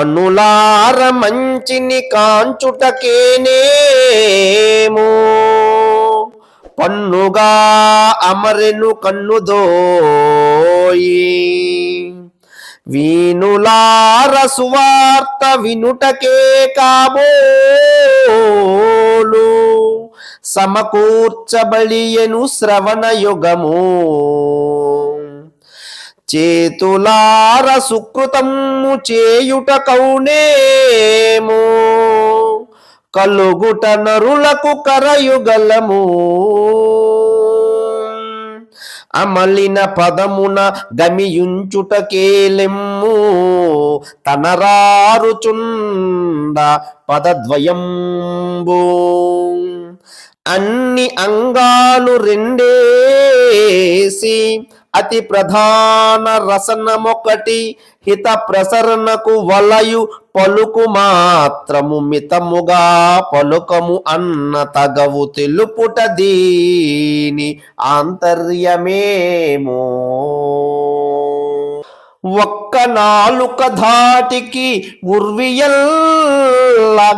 కనులార మంచిని కాంచుటకేనేమో. పన్నుగా అమరెను కన్నుదోయి వీనులార సువార్త వినుటకే కాబోలు. సమకూర్చబడియను శ్రవణ యుగము చేతులార సుకృతము చేయుట కౌనేము. కలుగుట నరులకు కరయుగలము అమలిన పదమున గమియుంచుటకేలెమ్ము తనరారుచుండ పదద్వయంబు. అన్ని అంగాలు రెండేసి అతి ప్రధాన రసనమొకటి హిత ప్రసరణకు వలయు పలుకు మాత్రము మితముగా పలుకము అన్న తగవు తెలుపుట దీని ఆంతర్యమేమో. ఒక్క నాలుక ధాటికి ఉర్వియల్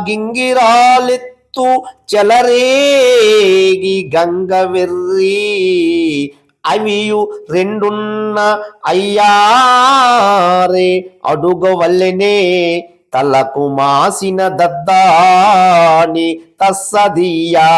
గింగిరాలెత్తు చెలరేగి గంగ వెర్రి అవియు రెండున్న అయ్యారే అడుగవల్లెనే తలకు మాసిన దద్దాని తస్సదియా.